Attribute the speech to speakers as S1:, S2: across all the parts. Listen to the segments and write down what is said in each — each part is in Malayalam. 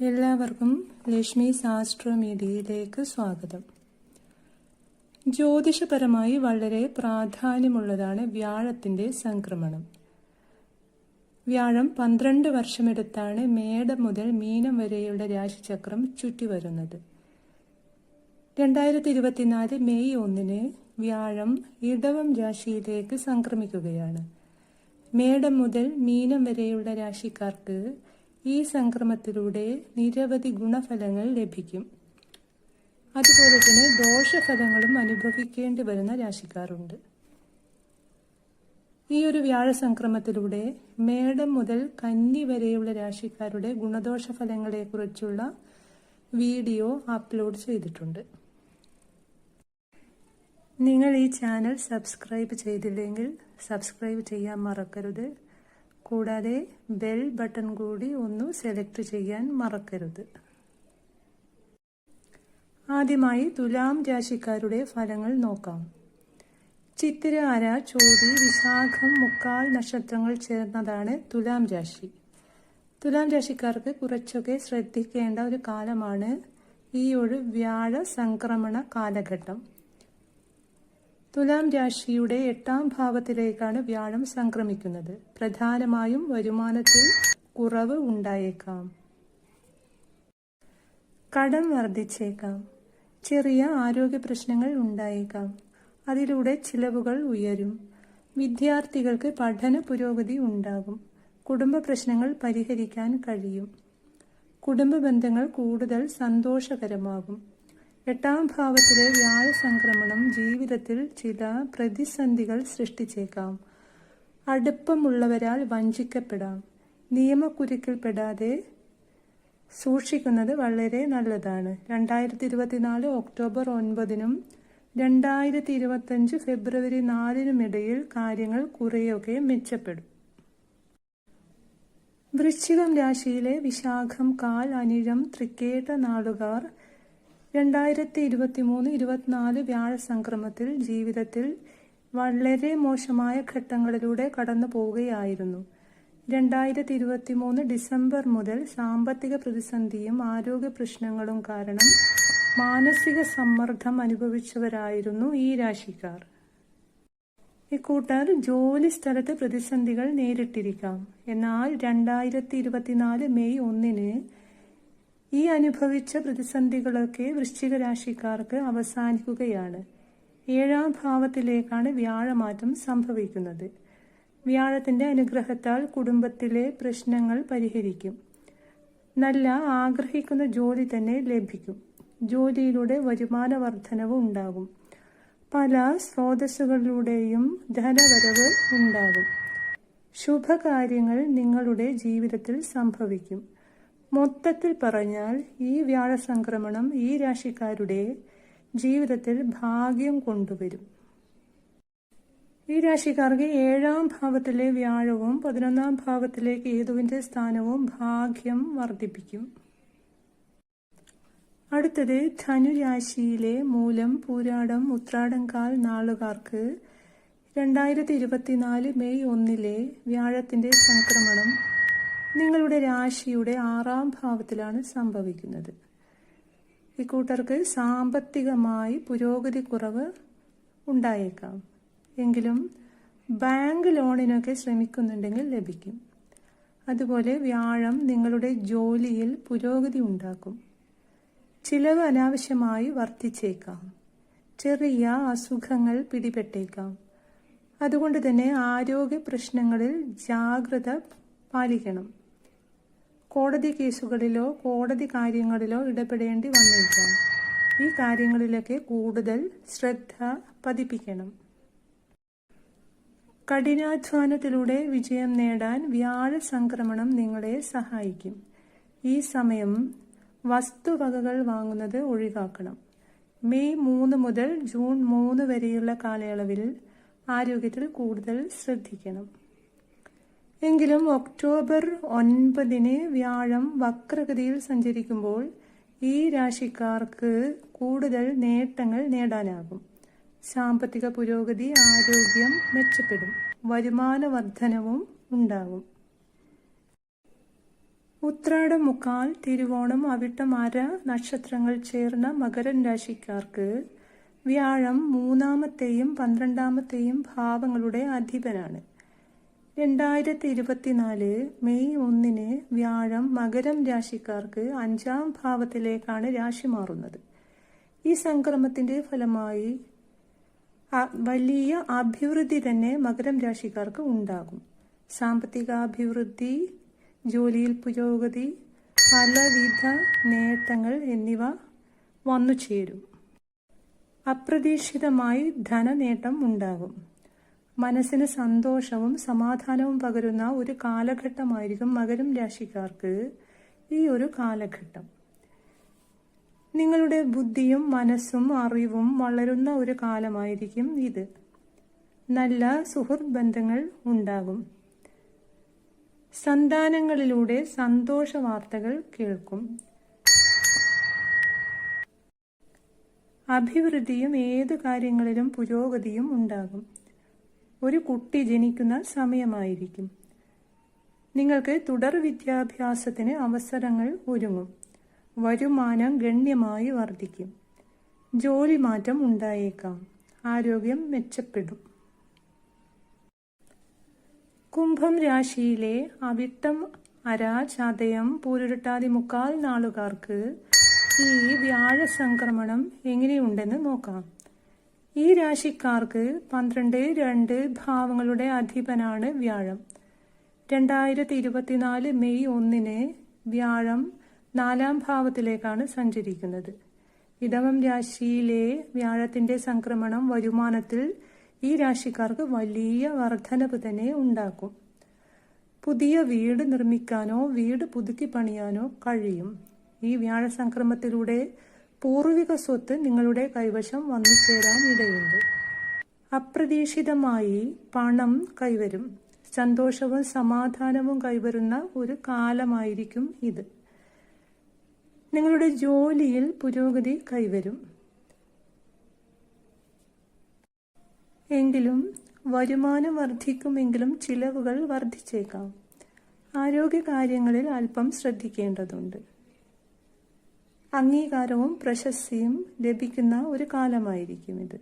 S1: എല്ലാവർക്കും ലക്ഷ്മി ശാസ്ത്ര മീഡിയയിലേക്ക് സ്വാഗതം. ജ്യോതിഷപരമായി വളരെ പ്രാധാന്യമുള്ളതാണ് വ്യാഴത്തിന്റെ സംക്രമണം. വ്യാഴം പന്ത്രണ്ട് വർഷമെടുത്താണ് മേടം മുതൽ മീനം വരെയുള്ള രാശിചക്രം ചുറ്റിവരുന്നത്. രണ്ടായിരത്തി ഇരുപത്തിനാല് മെയ് ഒന്നിന് വ്യാഴം ഇടവം രാശിയിലേക്ക് സംക്രമിക്കുകയാണ്. മേടം മുതൽ മീനം വരെയുള്ള രാശിക്കാർക്ക് ഈ സംക്രമത്തിലൂടെ നിരവധി ഗുണഫലങ്ങൾ ലഭിക്കും. അതുപോലെ തന്നെ ദോഷഫലങ്ങളും അനുഭവിക്കേണ്ടി വരുന്ന രാശിക്കാരുണ്ട്. ഈ ഒരു വ്യാഴ സംക്രമത്തിലൂടെ മേടം മുതൽ കന്നി വരെയുള്ള രാശിക്കാരുടെ ഗുണദോഷ ഫലങ്ങളെക്കുറിച്ചുള്ള വീഡിയോ അപ്ലോഡ് ചെയ്തിട്ടുണ്ട്. നിങ്ങൾ ഈ ചാനൽ സബ്സ്ക്രൈബ് ചെയ്തില്ലെങ്കിൽ സബ്സ്ക്രൈബ് ചെയ്യാൻ മറക്കരുത്. കൂടാതെ ബെൽ ബട്ടൺ കൂടി ഒന്ന് സെലക്ട് ചെയ്യാൻ മറക്കരുത്. ആദ്യമായി തുലാം രാശിക്കാരുടെ ഫലങ്ങൾ നോക്കാം. ചിത്തിര അര ചോതി വിശാഖം മുക്കാൽ നക്ഷത്രങ്ങൾ ചേർന്നതാണ് തുലാം രാശി. തുലാം രാശിക്കാർക്ക് കുറച്ചൊക്കെ ശ്രദ്ധിക്കേണ്ട ഒരു കാലമാണ് ഈ ഒരു വ്യാഴ സംക്രമണ കാലഘട്ടം. തുലാം രാശിയുടെ എട്ടാം ഭാവത്തിലേക്കാണ് വ്യാഴം സംക്രമിക്കുന്നത്. പ്രധാനമായും വരുമാനത്തിൽ കുറവ് ഉണ്ടായേക്കാം. കടം വർദ്ധിച്ചേക്കാം. ചെറിയ ആരോഗ്യ പ്രശ്നങ്ങൾ ഉണ്ടായേക്കാം. അതിലൂടെ ചിലവുകൾ ഉയരും. വിദ്യാർത്ഥികൾക്ക് പഠന പുരോഗതി ഉണ്ടാകും. കുടുംബ പ്രശ്നങ്ങൾ പരിഹരിക്കാൻ കഴിയും. കുടുംബ ബന്ധങ്ങൾ കൂടുതൽ സന്തോഷകരമാകും. എട്ടാം ഭാവത്തിലെ വ്യാഴ സംക്രമണം ജീവിതത്തിൽ ചില പ്രതിസന്ധികൾ സൃഷ്ടിച്ചേക്കാം. അടുപ്പമുള്ളവരാൽ വഞ്ചിക്കപ്പെടാം. നിയമക്കുരുക്കിൽപ്പെടാതെ സൂക്ഷിക്കുന്നത് വളരെ നല്ലതാണ്. രണ്ടായിരത്തി ഇരുപത്തിനാല് ഒക്ടോബർ ഒൻപതിനും രണ്ടായിരത്തി ഇരുപത്തഞ്ച് ഫെബ്രുവരി നാലിനുമിടയിൽ കാര്യങ്ങൾ കുറേയൊക്കെ മെച്ചപ്പെടും. വൃശ്ചികം രാശിയിലെ വിശാഖം കാൽ അനിഴം തൃക്കേട്ട നാളുകാർ രണ്ടായിരത്തി ഇരുപത്തി മൂന്ന് ഇരുപത്തിനാല് വ്യാഴ സംക്രമത്തിൽ ജീവിതത്തിൽ വളരെ മോശമായ ഘട്ടങ്ങളിലൂടെ കടന്നു പോവുകയായിരുന്നു. രണ്ടായിരത്തി ഇരുപത്തി മൂന്ന് ഡിസംബർ മുതൽ സാമ്പത്തിക പ്രതിസന്ധിയും ആരോഗ്യ പ്രശ്നങ്ങളും കാരണം മാനസിക സമ്മർദ്ദം അനുഭവിച്ചവരായിരുന്നു ഈ രാശിക്കാർ. ഇക്കൂട്ടർ ജോലി സ്ഥലത്ത് പ്രതിസന്ധികൾ നേരിട്ടിരിക്കാം. എന്നാൽ രണ്ടായിരത്തി ഇരുപത്തിനാല് മെയ് ഒന്നിന് ഈ അനുഭവിച്ച പ്രതിസന്ധികളൊക്കെ വൃശ്ചിക രാശിക്കാർക്ക് അവസാനിക്കുകയാണ്. ഏഴാം ഭാവത്തിലേക്കാണ് വ്യാഴമാറ്റം സംഭവിക്കുന്നത്. വ്യാഴത്തിന്റെ അനുഗ്രഹത്താൽ കുടുംബത്തിലെ പ്രശ്നങ്ങൾ പരിഹരിക്കും. നല്ല ആഗ്രഹിക്കുന്ന ജോലി തന്നെ ലഭിക്കും. ജോലിയിലൂടെ വരുമാന വർധനവ് ഉണ്ടാകും. പല സ്രോതസ്സുകളിലൂടെയും ധനവരവ് ഉണ്ടാകും. ശുഭകാര്യങ്ങൾ നിങ്ങളുടെ ജീവിതത്തിൽ സംഭവിക്കും. മൊത്തത്തിൽ പറഞ്ഞാൽ ഈ വ്യാഴ സംക്രമണം ഈ രാശിക്കാരുടെ ജീവിതത്തിൽ ഭാഗ്യം കൊണ്ടുവരും. ഈ രാശിക്കാർക്ക് ഏഴാം ഭാവത്തിലെ വ്യാഴവും പതിനൊന്നാം ഭാവത്തിലെ കേതുവിന്റെ സ്ഥാനവും ഭാഗ്യം വർദ്ധിപ്പിക്കും. അടുത്തത് ധനുരാശിയിലെ മൂലം പൂരാടം ഉത്രാടംകാൽ നാളുകാർക്ക് രണ്ടായിരത്തി ഇരുപത്തിനാല് മെയ് ഒന്നിലെ വ്യാഴത്തിന്റെ സംക്രമണം നിങ്ങളുടെ രാശിയുടെ ആറാം ഭാവത്തിലാണ് സംഭവിക്കുന്നത്. ഇക്കൂട്ടർക്ക് സാമ്പത്തികമായി പുരോഗതി കുറവ് ഉണ്ടായേക്കാം. എങ്കിലും ബാങ്ക് ലോണിനൊക്കെ ശ്രമിക്കുന്നുണ്ടെങ്കിൽ ലഭിക്കും. അതുപോലെ വ്യാഴം നിങ്ങളുടെ ജോലിയിൽ പുരോഗതി ഉണ്ടാക്കും. ചിലവ് അനാവശ്യമായി വർദ്ധിച്ചേക്കാം. ചെറിയ അസുഖങ്ങൾ പിടിപെട്ടേക്കാം. അതുകൊണ്ട് തന്നെ ആരോഗ്യ പ്രശ്നങ്ങളിൽ ജാഗ്രത പാലിക്കണം. കോടതി കേസുകളിലോ കോടതി കാര്യങ്ങളിലോ ഇടപെടേണ്ടി വന്നേക്കാം ഈ കാര്യങ്ങളിലൊക്കെ കൂടുതൽ ശ്രദ്ധ പതിപ്പിക്കണം. കഠിനാധ്വാനത്തിലൂടെ വിജയം നേടാൻ വ്യാഴ സംക്രമണം നിങ്ങളെ സഹായിക്കും. ഈ സമയം വസ്തുവകകൾ വാങ്ങുന്നത് ഒഴിവാക്കണം. മെയ് മൂന്ന് മുതൽ ജൂൺ മൂന്ന് വരെയുള്ള കാലയളവിൽ ആരോഗ്യത്തിൽ കൂടുതൽ ശ്രദ്ധിക്കണം. എങ്കിലും ഒക്ടോബർ ഒൻപതിന് വ്യാഴം വക്രഗതിയിൽ സഞ്ചരിക്കുമ്പോൾ ഈ രാശിക്കാർക്ക് കൂടുതൽ നേട്ടങ്ങൾ നേടാനാകും. സാമ്പത്തിക പുരോഗതി ആരോഗ്യം മെച്ചപ്പെടും. വരുമാന വർധനവും ഉണ്ടാകും. ഉത്രാടം മുക്കാൽ തിരുവോണം അവിട്ടം അര നക്ഷത്രങ്ങൾ ചേർന്ന മകരൻ രാശിക്കാർക്ക് വ്യാഴം മൂന്നാമത്തെയും പന്ത്രണ്ടാമത്തെയും ഭാവങ്ങളുടെ അധിപനാണ്. രണ്ടായിരത്തി ഇരുപത്തിനാല് മെയ് ഒന്നിന് വ്യാഴം മകരം രാശിക്കാർക്ക് അഞ്ചാം ഭാവത്തിലേക്കാണ് രാശി മാറുന്നത്. ഈ സംക്രമത്തിന്റെ ഫലമായി വലിയ അഭിവൃദ്ധി തന്നെ മകരം രാശിക്കാർക്ക് ഉണ്ടാകും. സാമ്പത്തിക അഭിവൃദ്ധി ജോലിയിൽ പുരോഗതി പലവിധ നേട്ടങ്ങൾ എന്നിവ വന്നു ചേരും അപ്രതീക്ഷിതമായി ധനനേട്ടം ഉണ്ടാകും. മനസ്സിന് സന്തോഷവും സമാധാനവും പകരുന്ന ഒരു കാലഘട്ടമായിരിക്കും മകരം രാശിക്കാർക്ക് ഈ ഒരു കാലഘട്ടം. നിങ്ങളുടെ ബുദ്ധിയും മനസ്സും അറിവും വളരുന്ന ഒരു കാലമായിരിക്കും ഇത്. നല്ല സുഹൃത്ത് ബന്ധങ്ങൾ ഉണ്ടാകും. സന്താനങ്ങളിലൂടെ സന്തോഷ വാർത്തകൾ കേൾക്കും. അഭിവൃദ്ധിയും ഏതു കാര്യങ്ങളിലും പുരോഗതിയും ഉണ്ടാകും. ഒരു കുട്ടി ജനിക്കുന്ന സമയമായിരിക്കും. നിങ്ങൾക്ക് തുടർ വിദ്യാഭ്യാസത്തിന് അവസരങ്ങൾ ഒരുങ്ങും. വരുമാനം ഗണ്യമായി വർദ്ധിക്കും. ജോലി മാറ്റം ഉണ്ടായേക്കാം. ആരോഗ്യം മെച്ചപ്പെടും. കുംഭം രാശിയിലെ അവിട്ടം അര ചതയം പൂരുരുട്ടാതി മുക്കാൽ നാളുകാർക്ക് ഈ വ്യാഴ സംക്രമണം എങ്ങനെയുണ്ടെന്ന് നോക്കാം. ഈ രാശിക്കാർക്ക് പന്ത്രണ്ട് രണ്ട് ഭാവങ്ങളുടെ അധിപനാണ് വ്യാഴം. രണ്ടായിരത്തി ഇരുപത്തിനാല് മെയ് ഒന്നിന് വ്യാഴം നാലാം ഭാവത്തിലേക്കാണ് സഞ്ചരിക്കുന്നത്. ഇടവം രാശിയിലെ വ്യാഴത്തിന്റെ സംക്രമണം വരുമാനത്തിൽ ഈ രാശിക്കാർക്ക് വലിയ വർധനവ് തന്നെ ഉണ്ടാക്കും. പുതിയ വീട് നിർമ്മിക്കാനോ വീട് പുതുക്കി പണിയാനോ കഴിയും. ഈ വ്യാഴ സംക്രമത്തിലൂടെ പൂർവിക സ്വത്ത് നിങ്ങളുടെ കൈവശം വന്നു ചേരാൻ ഇടയുണ്ട് അപ്രതീക്ഷിതമായി പണം കൈവരും. സന്തോഷവും സമാധാനവും കൈവരുന്ന ഒരു കാലമായിരിക്കും ഇത്. നിങ്ങളുടെ ജോലിയിൽ പുരോഗതി കൈവരും. എങ്കിലും വരുമാനം വർദ്ധിക്കുമെങ്കിലും ചിലവുകൾ വർദ്ധിച്ചേക്കാം. ആരോഗ്യകാര്യങ്ങളിൽ അല്പം ശ്രദ്ധിക്കേണ്ടതുണ്ട്. അംഗീകാരവും പ്രശസ്തിയും ലഭിക്കുന്ന ഒരു കാലമായിരിക്കും ഇത്.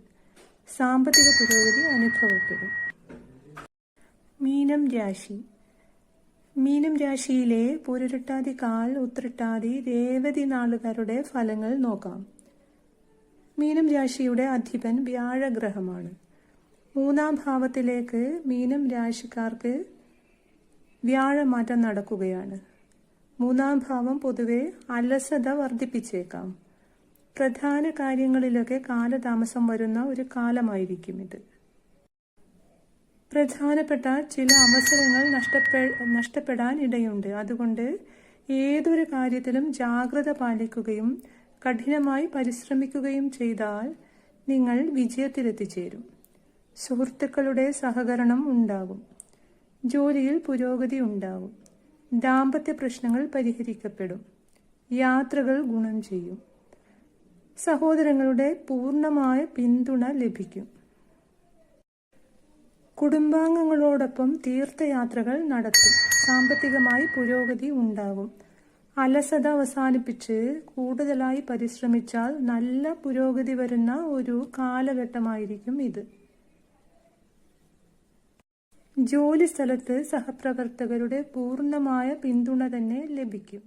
S1: സാമ്പത്തിക പുരോഗതി അനുഭവപ്പെടും. മീനം രാശി. മീനം രാശിയിലെ പൊരുരട്ടാതി കാൽ ഉത്രട്ടാതി രേവതി നാളുകാരുടെ ഫലങ്ങൾ നോക്കാം. മീനം രാശിയുടെ അധിപൻ വ്യാഴഗ്രഹമാണ്. മൂന്നാം ഭാവത്തിലേക്ക് മീനം രാശിക്കാർക്ക് വ്യാഴമാറ്റം നടക്കുകയാണ്. മൂന്നാം ഭാവം പൊതുവെ അലസത വർദ്ധിപ്പിച്ചേക്കാം. പ്രധാന കാര്യങ്ങളിലൊക്കെ കാലതാമസം വരുന്ന ഒരു കാലമായിരിക്കും ഇത്. പ്രധാനപ്പെട്ട ചില അവസരങ്ങൾ നഷ്ടപ്പെ നഷ്ടപ്പെടാൻ ഇടയുണ്ട്. അതുകൊണ്ട് ഏതൊരു കാര്യത്തിലും ജാഗ്രത പാലിക്കുകയും കഠിനമായി പരിശ്രമിക്കുകയും ചെയ്താൽ നിങ്ങൾ വിജയത്തിലെത്തിച്ചേരും. സുഹൃത്തുക്കളുടെ സഹകരണം ഉണ്ടാകും. ജോലിയിൽ പുരോഗതി ഉണ്ടാകും. ദാമ്പത്യ പ്രശ്നങ്ങൾ പരിഹരിക്കപ്പെടും. യാത്രകൾ ഗുണം ചെയ്യും. സഹോദരങ്ങളുടെ പൂർണമായ പിന്തുണ ലഭിക്കും. കുടുംബാംഗങ്ങളോടൊപ്പം തീർത്ഥയാത്രകൾ നടത്തും. സാമ്പത്തികമായി പുരോഗതി ഉണ്ടാകും. അലസത അവസാനിപ്പിച്ച് കൂടുതലായി പരിശ്രമിച്ചാൽ നല്ല പുരോഗതി വരുന്ന ഒരു കാലഘട്ടമായിരിക്കും ഇത്. ജോലി സ്ഥലത്ത് സഹപ്രവർത്തകരുടെ പൂർണമായ പിന്തുണ തന്നെ ലഭിക്കും.